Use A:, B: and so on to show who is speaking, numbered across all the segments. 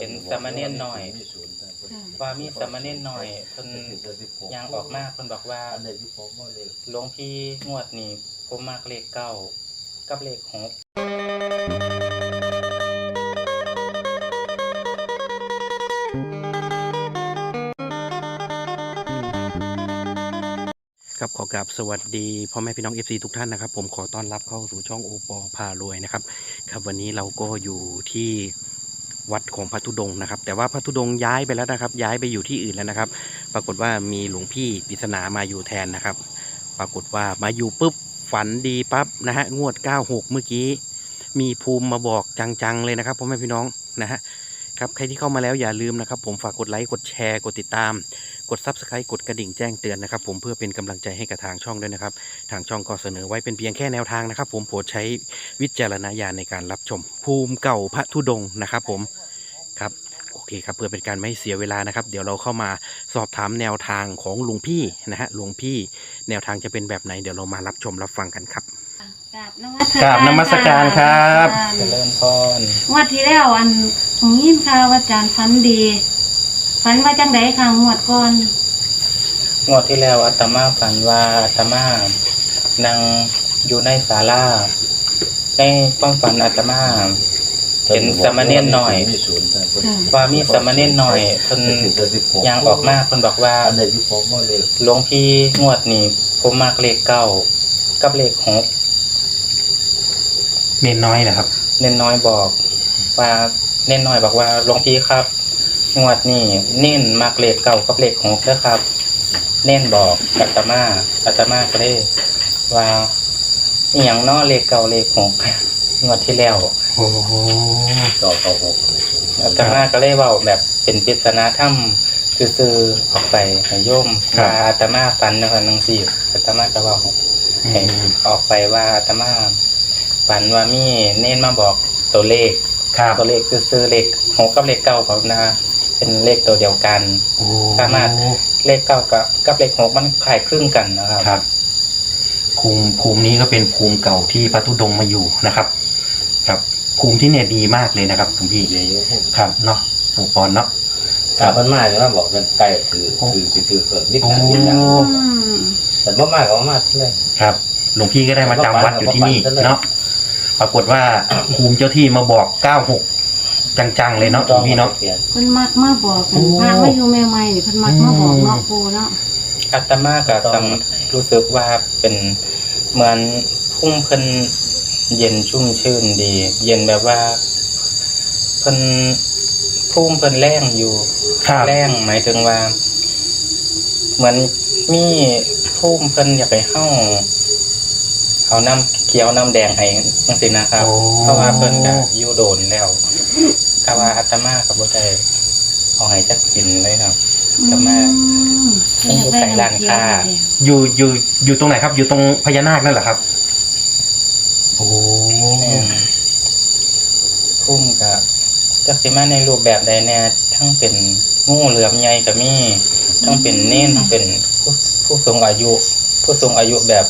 A: เป็นสามเณรน้อย
B: ค่ะ
A: ว่ามีสามเณรน้อยเพิ่นยางออกมาเพิ่นบอกว่า
C: อันไหนที่ผมว่าเลย
A: หลวงพี่งวดนี้ผมมักเลขเก้ากับเลขหก
D: ครับขอกราบสวัสดีพ่อแม่พี่น้อง FC ทุกท่านนะครับ ผมขอต้อนรับเข้าสู่ช่องโอปอพารวยนะครับ ครับวันนี้เราก็อยู่ที่ วัดของพระธุดงนะครับ แต่ว่าพระธุดงย้ายไปแล้วนะครับ ย้ายไปอยู่ที่อื่นแล้วนะครับ ปรากฏว่ามีหลวงพี่ปริศนามาอยู่แทนนะครับ ปรากฏว่ามาอยู่ปุ๊บฝันดีปั๊บนะฮะงวด 96 เมื่อกี้ มีภูมิมาบอกจังๆเลยนะครับพ่อแม่พี่น้องนะฮะ ครับ ใครที่เข้ามาแล้วอย่าลืมนะครับ ผมฝากกดไลค์ กดแชร์ กดติดตาม กด Subscribe กดกระดิ่งแจ้งเตือนนะครับ ผมเพื่อเป็นกำลังใจให้กับทางช่องด้วยนะครับ ทางช่องก็เสนอไว้เป็นเพียงแค่แนวทางนะครับ ผมโปรดใช้วิจารณญาณในการรับชม ภูมิเก่าพระธุดงนะครับ ผมครับโอเคครับเพื่อเป็นการไม่เสียเวลานะครับ เดี๋ยวเราเข้ามาสอบถามแนวทางของหลวงพี่นะฮะหลวงพี่แนวทางจะเป็นแบบไหน เดี๋ยวเรามารับชมรับฟังกันครับ
B: กราบน
D: กราบนมัสการครับ
A: เจริญพร
B: งวดที่แล้วอันผมยินข่าวว่าอาจารย์ฝันดีฝันว่าจังไดค่ะงวดก่อน
A: งวดที่แล้วอาตมาฝันว่าอาตมานั่งอยู่ในศาลาในความฝันอาตมา เห็นสามเณรน้อย
C: มีศูนย์ท่าน
B: ค่ะ
A: ว่ามีสามเณรน้อยเพิ่นยางออกมาเพิ่นบอกว่า
C: อันไหนที่ผมว่าเลย
A: หลวงพี่งวดนี้ผมมักเลขเก้ากับเลขหก
D: เน้นน้อยนะครับ
A: เน้นน้อยบอกว่าเน้นน้อยบอกว่าหลวงพี่ครับ งวดนี้เน้นมักเลขเก้ากับเลขหกเด้อครับ เน้นบอกอาตมาอาตมาก็เลยว่าอหย่างเนอเลขเก้าเลขหกงวดที่แล้ว
D: โอ้โห
C: ต่อต่อหก
A: อาตมาก็เลยเว่าแบบเป็นปริศนาถ้ำซื่อๆออกไปให้โยมว่าอาตมาฝันนะครับนังสี่อาตมาก็เว่า
D: อื
A: ให้
D: ม
A: ออกไปว่าอาตมา ฝันว่ามีเน้นมาบอกตัวเลข
D: ครับ
A: ตัวเลขซื้อๆเลขหกกับเลขเก้าของนาเป็นเลขตัวเดียวกัน
D: โอ้
A: สามารถ เลขเก้ากับกับเลขหกมันคล้ายคลึงกันนะครับ
D: ครับภูมิภูมินี้ก็เป็นภูมิเก่าที่พระธุดงค์มาอยู่นะครับ ครับ ภูมิที่เนี่ยดีมากเลยนะครับคุณพี่
C: เดี๋ยว
D: ครับเนาะปู่ปอนเนาะ
C: ถามมันมากเลยว่าบอกกันใกล้ถือถือถือถือเกิดนิด
D: โอ้
C: หน่อยนิดหน่อย
B: อืม
C: แต่บ่มากก็บ่มากเลย
D: ครับหลวงพี่ก็ได้มาจำวัดอยู่ที่นี่เนาะ ปรากฏว่าภูมิเจ้าที่มาบอกเก้าหกจังๆเลยเนาะคุณพี่เนาะ
B: เพิ่นมักมาบอก
D: โอ้
B: พามาอยู่ใหม่ๆนี่เพิ่นมักมาบอกเนาะปูเนาะ
A: อาตมาก็สัมรู้สึกว่าเป็นเหมือนพุ่งเพิ่นเย็นชุ่มชื่นดี เย็นแบบว่าเพิ่นพุ่มเพิ่นแรงอยู่
D: ครับ
A: แรงหมายถึงว่า เหมือนมีพุ่มเพิ่นอยากไปเฮ้าเอาน้ำ เขียวน้ำแดงให้จังซี่นะครับ
D: โอ้
A: เพราะว่าเพิ่นก็อยู่โดนแล้วแต่ว่าอาตมาก็บ่ได้เอาให้จักกินเลยครับแต่มา
B: อืม
A: ต้องอยู่ใส่ร้านค้า
D: อยู่อยู่อยู่ตรงไหนครับ อยู่ตรงพญานาคนั่นเหรอครับ โอ้
A: อืมพุ่มกับจักสิมาในรูปแบบใดแน่ทั้งเป็นงูเหลือมใหญ่ก็มีทั้งเป็นเน้นทั้งเป็นผู้ผู้สูงอายุ ผู้สูงอายุแบบ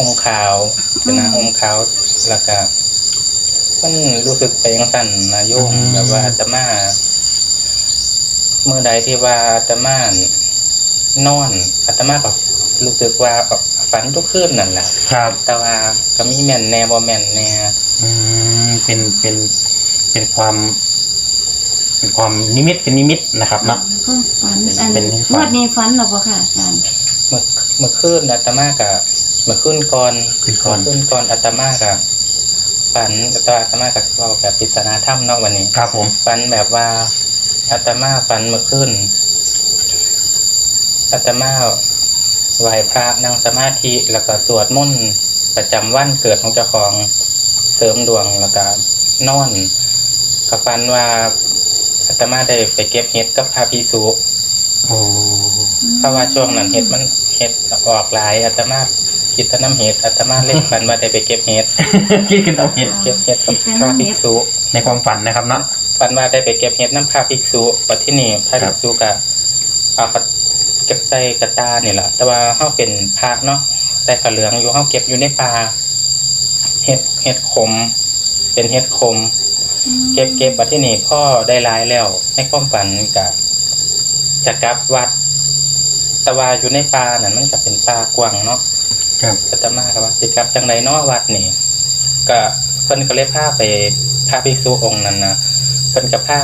A: ห่มขาวเป็นนะห่มขาวแล้วก็มันรู้สึกไปยังสั่นนะโยมแบบว่าอาตมาเมื่อใดที่ว่าอาตมานอนอาตมาก็รู้สึกว่าฝันทุกคืนนั่นแหละ
D: ครับ
A: แต่ว่าก็มีแม่นแน่บ่แม่นแน่
D: อืมเป็นเป็นเป็นความเป็นความนิมิตเป็นนิมิตนะครับเนาะ
B: เพิ่นฝันอัน
D: เป็นฝัน
B: งวดนี้ฝันหรอบ่ค่ะอาจารย์
A: เมื่อเมื่อคืนอาตมากับเมื่อคืนก่อน
D: ขึ้นก่อน
A: เมื่อคืนก่อนอาตมากับฝันแตว่าอาตมากับเราแบบปริศนาถ้ำเนาะวันนี้
D: ครับ ผม
A: ฝันแบบว่าอาตมาฝันเมื่อคืนอาตมาไหว้พระนั่งสมาธิแล้วก็สวดมนต์ประจำวันเกิดของเจ้าของเสริมดวงแล้วก็นอนกับฝันว่าอาตมาได้ไปเก็บเห็ดกับพระพิสุ
D: โอ้
A: เพราะว่าช่วงนั้นเห็ดมันเห็ดออกหลายอาตมา คิดแตน้ำเห็ดอาตมาเล่นฟันว่าได้ไปเก็บเห็ด
D: คิดกันเอาเห็น
A: เก็บเห็ดกับพระภิกษุ
D: ในความฝันนะครับเนาะ
A: ฟันว่าได้ไปเก็บเห็ดน้ำพระภิกษุปัจที่นี่พระภิกษุก็เอากระเก็บใส่กระตานี่แหละแต่ว่าเขาเป็นพระเนาะใส่ผ้าเหลืองอยู่เขาเก็บอยู่ในป่าเห็ดเห็ดขม เป็นเห็ดขม
B: อืม
A: เก็บเก็บมาที่นี่พ่อได้หลายแล้วในความฝันกับจะกลับวัด แต่ว่าอยู่ในป่านั่นมันก็เป็นป่ากว้างเนาะ
D: ครับ
A: อาตมาก็ว่าสิกลับจังไดเนาะวัดนี่ก็เพิ่นก็เลยพาไปพาภิกษุองค์นั้นนะเพิ่นก็พา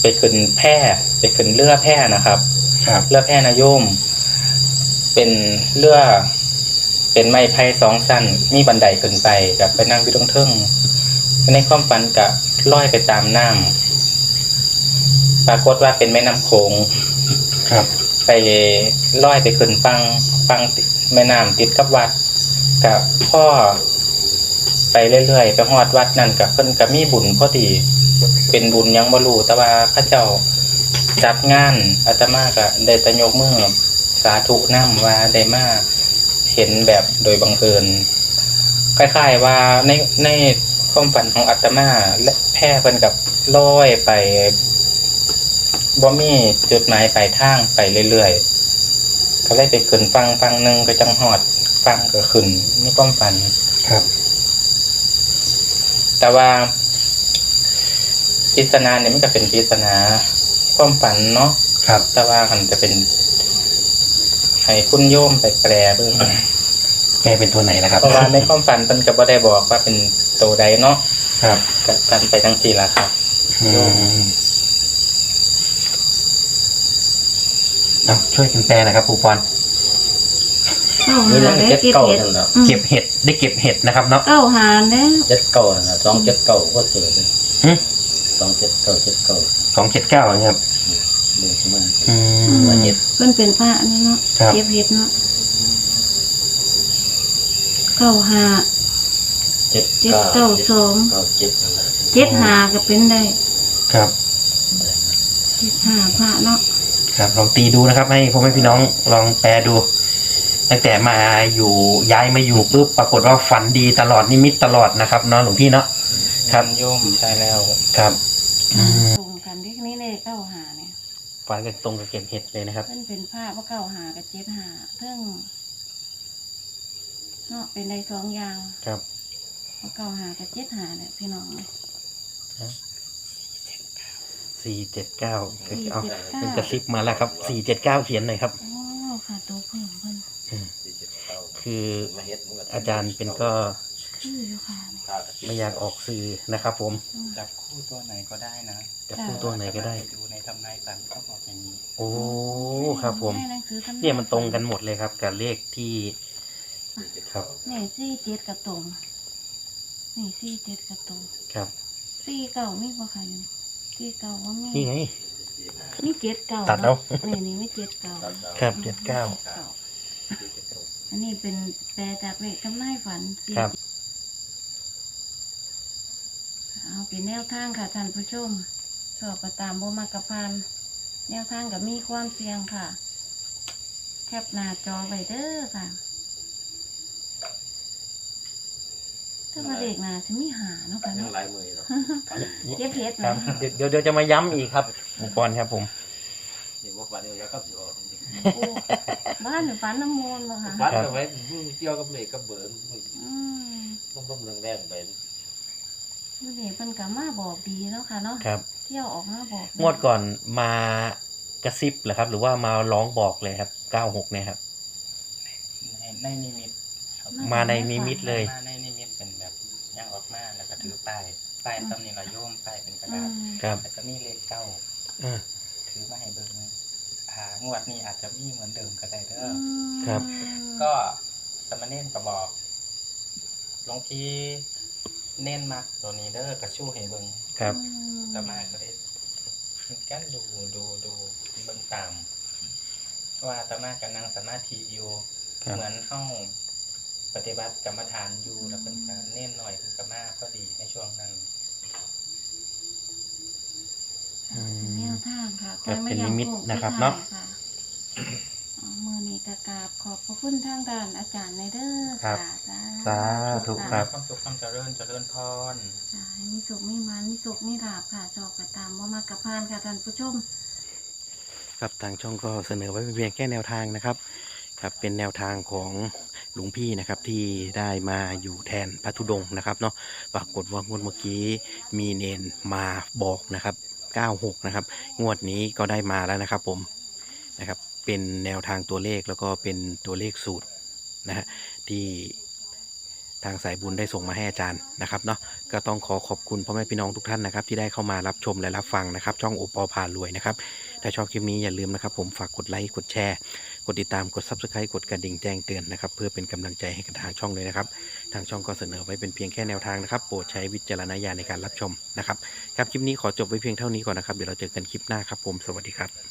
A: ไปขึ้นแพร่ไปขึ้นเรือแพร่นะครับ
D: ครับ
A: เรือแพร่นาโยมเป็นเรือเป็นไม้ไผ่สองสั้น มีบันไดขึ้นไปกับไปนั่งอยู่ตรงเทิงในความฝันกับลอยไปตามน้ำปรากฏว่าเป็นแม่น้ำโขง
D: ครับ
A: ไปลอยไปขึ้นฟังฟังแม่น้ำติดกับวัดกับพ่อไปเรื่อยๆไปฮอดวัดนั่นกับเพิ่นก็มีบุญพอดี เป็นบุญยังบรูแต่ว่าพระเจ้าจัดงานอาตมาก็ได้ตะยกมือสาธุนำว่าได้มาเห็นแบบโดยบังเอิญคล้ายๆว่าในในความฝันของอาตมาและแพร่เพิ่นกับลอยไป บ่มีจุดหมายปลายทางไปเรื่อยๆก็เลยไปขึ้นฟังฟังหนึงก็จังฮอดฟังก็ขึ้นนี่ความฝัน
D: ครับ
A: แต่ว่าปริศนาเนี่ยมันก็เป็นปริศนาความฝันเนาะ
D: ครับ
A: แต่ว่ามันจะเป็นให้คุณโยมไปแปลเบิ่ง
D: แกเป็นตัวไหนนะครับ
A: เพราะว่าในความฝันเพิ่นก็บ่ได้บอกว่าเป็นโตวใดเนาะ
D: ครับ
A: ก็กันไปจังซี่ล่ะครับ
D: อืม เอาช่วยกันแปลนะครับปู่ปอน
B: เก้า
C: นี่
B: หา
C: ยัง
B: ได้
C: เจ็ด
B: เก็บ
C: เก้า
B: เห็ด
C: นั่นแหละ
B: อืม
D: เก็บเห็ดได้เก็บเห็ดนะครับเนาะ
B: เก้าหาแล้ว
C: เจ็ดเก้านั่นแหละสองเจ็ดเก้าก็เสือเลย
D: หึ
C: สองเจ็ดเก้าเจ็ดเก้า
D: สองเจ็ดเก้านะครับ
C: เดือนมา
D: อื
C: ว่ามเห็ด
B: เพิ่นเป็นพระนี่เนาะ
D: ครับ
B: เก็บเห็ดเนาะเก้าหา
C: เจ็ด
B: เจ็ด
C: เก้า
B: เก้าสอง
C: เก้าเจ็ดนั่นแหละ
B: เจ็ดหาก็เป็นได้
D: ครับ
B: เจ็ดหาพระเนาะ
D: ครับลองตีดูนะครับ ให้พ่อแม่พี่น้องลองแปลดู ตั้งแต่มาอยู่ย้ายมาอยู่ปุ๊บปรากฏว่าฝันดีตลอดนิมิตตลอดนะครับเนาะหลวงพี่เนาะ ครับ
A: ณโยมใช่แล้ว
D: ครับอืม
B: ตรงกันที่นี่เลยเก้าหาเนี่ย
D: ฝันกับตรงกับเก็บเห็ดเลยนะครับ
B: เพิ่นเป็นพระว่าเก้าหากับเจ็ดหาเทิงเนาะเป็นในสองอย่าง
D: ครับ
B: ว่าเก้าหากับเจ็ดหาเนี่ยพี่น้อง
D: สี่เจ็ดเก้า
B: สี่
D: เอา
B: เจ็ดเก้า
D: เป็นกระซิบมาแล้วครับสี่เจ็ดเก้าเขียนหน่อยครับ
B: โอ้ค่ะตัวเพิ่มเพิ่น
D: คือ
C: มาเห็ดมันก็
D: อาจารย์เป็นก็
B: ชื่ออยู่ค่ะเนี่ย
D: ไม่อยากออกสื่อนะครับ ผม
B: อืม
A: จับคู่ตัวไหนก็ได้นะ
D: จะพูดตัวไหนก็ได้
A: ดูในทำนายฝันเขาบอกอย่างนี้
D: โอ้ครับ ผม
B: ให้หนังสือทำ
D: เนี่ยมันตรงกันหมดเลยครับ กับเลขที่ครับ
B: นี่สี่เจ็ดกับตรงนี่สี่เจ็ดกับตรง
D: ครับ
B: สี่เก้ามีบ่ค่ะอยู่ สี่เก้าว่ามี
D: นี่ไง
B: นี่เจ็ดเก้า
D: ตัดเอา
B: นี่นี่ไม่เจ็ดเก้า
D: ครับเจ็ดเก้า
B: อันนี้เป็นแปลจากเลขทำนายฝันสี่
D: ครับ
B: เอาเป็นแนวทางค่ะท่านผู้ชม สอบประตามบ่มากระพันแนวทางกับมีความเสี่ยงค่ะ แคปหน้าจอไว้เด้อค่ะ ถ้ามาเด็กนาจะมีหาเนาะค่ะ
C: ยัง
B: เนาะ
C: หลายมือเนาะ
B: เจ็บเพชร
D: ครับ
B: นะ
D: เดี๋ยวเดี๋ยวเดี๋ยวจะมาย้ำอีกครับอุปกรณ์ครับผม
C: เดี๋ยวว่าฝันเดียวกับสิออก
B: โอ้บ้านหรือฝันน้ำมูลบ่ค่ะ
C: ฝันเอาไว้เกี่ยวกับเหล็กกับเบิร์น
B: อืม
C: ต้มต้มแรงๆไป
B: อยู่นี่เพิ่นก็มาบอกดีเนาะค่ะเนาะ
D: ครับ
B: เที่ยวออกมาบอก
D: งวดก่อนมากระซิบเหรอครับ หรือว่ามาร้องบอกเลยครับเก้าหกเนี่ยครับ
A: ในในนิมิตครับ
D: มาในนิมิตเลย
A: มาในนิมิตเป็นแบบ ย่างออกมาแล้วก็ถือป้ายป้ายตำนี้เราโยมป้ายเป็นกระ
B: อื
A: ดาษ
B: ม
D: ครับ
A: แล้วก็มีเลขเก้า
D: อ่า
A: ถือมาให้เบิ่งอ่างวดนี้อาจจะมีเหมือนเดิมก็ได้เด้อ
B: อื
A: อ
B: ม
D: ครับ
A: ก็สมณเณรก็บอกหลวงพี่เน้นมักตัวนี้เด้อกระชู้ให้เบิ่ง
D: ครับ
B: อืม
A: แต่มาก็ได้กันดูดูดูเบิ่งตามว่าอาตมากับนางสมาธิอยู่
D: ครับ
A: เหมือนห้อง ปฏิบัติกรรมฐานอยู่แล้วเป็นการเน้นหน่อยเป็นกรรมาก็ดีในช่วงนั้น
D: อืม
B: แนวทางค่ะ
D: ครับเป็น
B: คอยา
D: นิมิต
B: โค้ง
D: นะครับ
B: สุดท้ย
D: เนาะ
B: ค่เอามือนี้กกราบขอบพระคุณทางด้านอาจารย์ในเด้อ
D: ครับ
B: ค่ะ
D: สาธุครับ
A: ความสุขความเจริญเจริญพร
B: ค่ะให้มีสุขมีมันมีสุขมีลาภค่ะจอกกระตามว่ามากกระพานค่ะท่านผู้ชม
D: ครับทางช่องก็เสนอไว้เป็นเพียงแค่แนวทางนะครับครับเป็นแนวทางของ หลวงพี่นะครับที่ได้มาอยู่แทนพระธุดงค์นะครับเนาะปรากฏว่างวดเมื่อกี้มีเนนมาบอกนะครับ 96 นะครับ งวดนี้ก็ได้มาแล้วนะครับผมนะครับเป็นแนวทางตัวเลขแล้วก็เป็นตัวเลขสูตรนะฮะที่ทางสายบุญได้ส่งมาให้อาจารย์นะครับเนาะก็ต้องขอขอบคุณพ่อแม่พี่น้องทุกท่านนะครับ ที่ได้เข้ามารับชมและรับฟังนะครับ ช่องโอปอพารวยนะครับ ถ้าชอบคลิปนี้อย่าลืมนะครับ ผมฝากกดไลค์กดแชร์ กดติดตามกด subscribe กดกระดิ่งแจ้งเตือนนะครับ เพื่อเป็นกำลังใจให้กับทางช่องเลยนะครับ ทางช่องก็เสนอไว้เป็นเพียงแค่แนวทางนะครับ โปรดใช้วิจารณญาณในการรับชมนะครับ ครับคลิปนี้ขอจบไว้เพียงเท่านี้ก่อนนะครับ เดี๋ยวเราเจอกันคลิปหน้าครับผม สวัสดีครับ